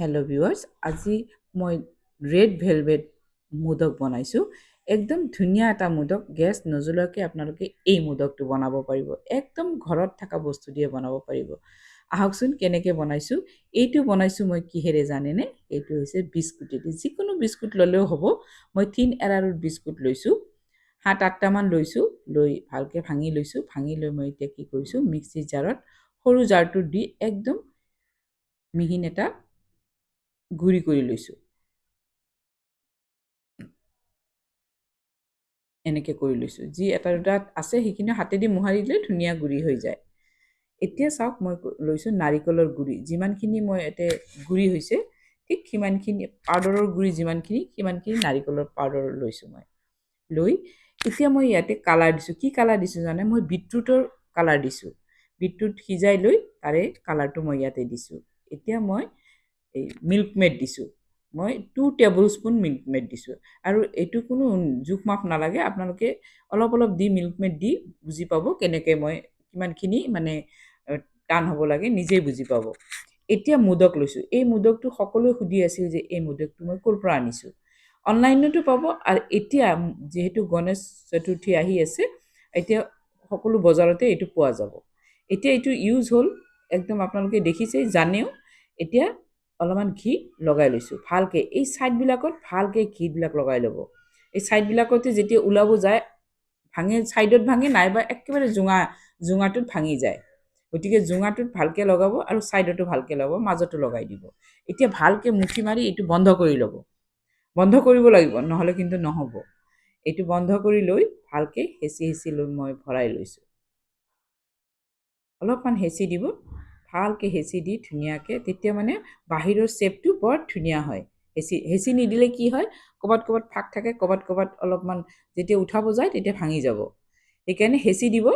Hello' viewers আজি মই red velvet modak বনাইছোঁ। একদম ধুনীয়া এটা মোদক, গেছ নজ্বলোৱাকৈ আপোনালোকে এই মোদকটো বনাব পাৰিব। একদম ঘৰত থকা বস্তু দিয়ে বনাব পাৰিব। আহকচোন কেনেকৈ বনাইছোঁ। এইটো বনাইছোঁ মই কিহেৰে জানেনে? এইটো হৈছে বিস্কুটেদি যিকোনো বিস্কুট ল'লেও হ'ব। মই থিন এৰাৰুট বিস্কুট লৈছোঁ। সাত, আঠটামান লৈছোঁ। লৈ ভালকৈ ভাঙি লৈছোঁ। ভাঙি লৈ মই এতিয়া কি কৰিছোঁ, মিক্সি জাৰত সৰু জাৰটোত দি একদম মিহিন এটা গুড়ি কৰি লৈছোঁ। এনেকৈ কৰি লৈছোঁ। যি এটা দুটা আছে সেইখিনি হাতেদি মোহাৰি দিলে ধুনীয়া গুড়ি হৈ যায়। এতিয়া চাওক মই লৈছোঁ নাৰিকলৰ গুড়ি যিমানখিনি মই ইয়াতে গুড়ি হৈছে ঠিক সিমানখিনি পাউডাৰৰ গুড়ি যিমানখিনি সিমানখিনি নাৰিকলৰ পাউডাৰ লৈছোঁ মই। লৈ এতিয়া মই ইয়াতে কালাৰ দিছোঁ। কি কালাৰ দিছোঁ জানে? মই বিটৰুটৰ কালাৰ দিছোঁ। বিটৰুট সিজাই লৈ তাৰে কালাৰটো মই ইয়াতে দিছোঁ। এতিয়া মই এই মিল্ক মেড দিছোঁ। মই two tablespoon Milkmaid দিছোঁ। আৰু এইটো কোনো জোখ মাখ নালাগে আপোনালোকে অলপ অলপ দি মিল্ক মেড দি বুজি পাব কেনেকৈ মই কিমানখিনি মানে টান হ'ব লাগে নিজেই বুজি পাব। এতিয়া মোদক লৈছোঁ। এই মোদকটো সকলোৱে সুধি আছিল যে এই মোদকটো মই ক'ৰ পৰা আনিছোঁ। অনলাইনতো পাব আৰু এতিয়া যিহেতু গণেশ চতুৰ্থী আহি আছে এতিয়া সকলো বজাৰতে এইটো পোৱা যাব। এতিয়া এইটো ইউজ হ'ল একদম আপোনালোকে দেখিছেই জানেও। এতিয়া অলপমান ঘি লগাই লৈছোঁ। ভালকৈ, এই ছাইডবিলাকত ভালকৈ ঘিবিলাক লগাই ল'ব। এই ছাইডবিলাকতে যেতিয়া ওলাব যায়, ভাঙে, ছাইডত ভাঙে, নাইবা একেবাৰে জোঙা, জোঙাটোত ভাঙি যায়। গতিকে জোঙাটোত ভালকৈ লগাব আৰু ছাইডতো ভালকৈ লগাব, মাজতো লগাই দিব। এতিয়া ভালকৈ মুঠি মাৰি এইটো বন্ধ কৰি ল'ব। বন্ধ কৰিব লাগিব, নহ'লে কিন্তু নহ'ব। এইটো বন্ধ কৰি লৈ ভালকৈ হেঁচি হেঁচি লৈ মই ভৰাই লৈছোঁ। অলপমান হেঁচি দিব। ভালকৈ হেঁচি দি ধুনীয়াকৈ, তেতিয়া মানে বাহিৰৰ শ্বেপটো বৰ ধুনীয়া হয়। হেঁচি হেঁচি নিদিলে কি হয়? ক'ৰবাত ক'ৰবাত ফাক থাকে, ক'ৰবাত ক'ৰবাত অলপমান যেতিয়া উঠাব যায়, তেতিয়া ভাঙি যাব। সেইকাৰণে হেঁচি দিব,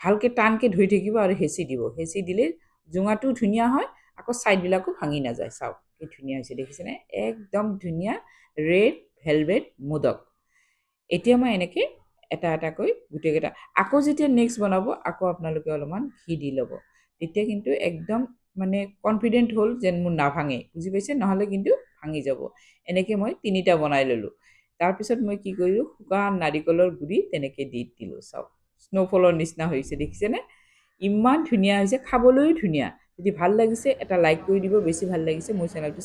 ভালকৈ টানকৈ ধৰি থাকিব আৰু হেঁচি দিব। হেঁচি দিলে জোঙাটোও ধুনীয়া হয়, আকৌ ছাইডবিলাকো ভাঙি নাযায়। চাওক, কি ধুনীয়া হৈছে, দেখিছেনে? একদম ধুনীয়া ৰেড ভেলভেট মোদক। এতিয়া মই এনেকৈ এটা, এটাকৈ গোটেইকেইটা, আকৌ যেতিয়া নেক্সট বনাব, আকৌ আপোনালোকে অলপমান ঘি দি ল'ব। তেতিয়া কিন্তু একদম মানে কনফিডেণ্ট হ'ল যেন মোৰ নাভাঙে, বুজি পাইছে? নহ'লে কিন্তু ভাঙি যাব। এনেকৈ মই তিনিটা বনাই ল'লোঁ। তাৰপিছত মই কি কৰিলোঁ? শুকান নাৰিকলৰ গুড়ি তেনেকৈ দি দিলোঁ, চাওক। স্ন'ফলৰ নিচিনা হৈছে, দেখিছেনে? ইমান ধুনীয়া হৈছে, খাবলৈও ধুনীয়া। যদি ভালো লাগিছে, এটা লাইক কৰি দিব, বেছি ভালো লাগিছে, মোৰ চেনেলটো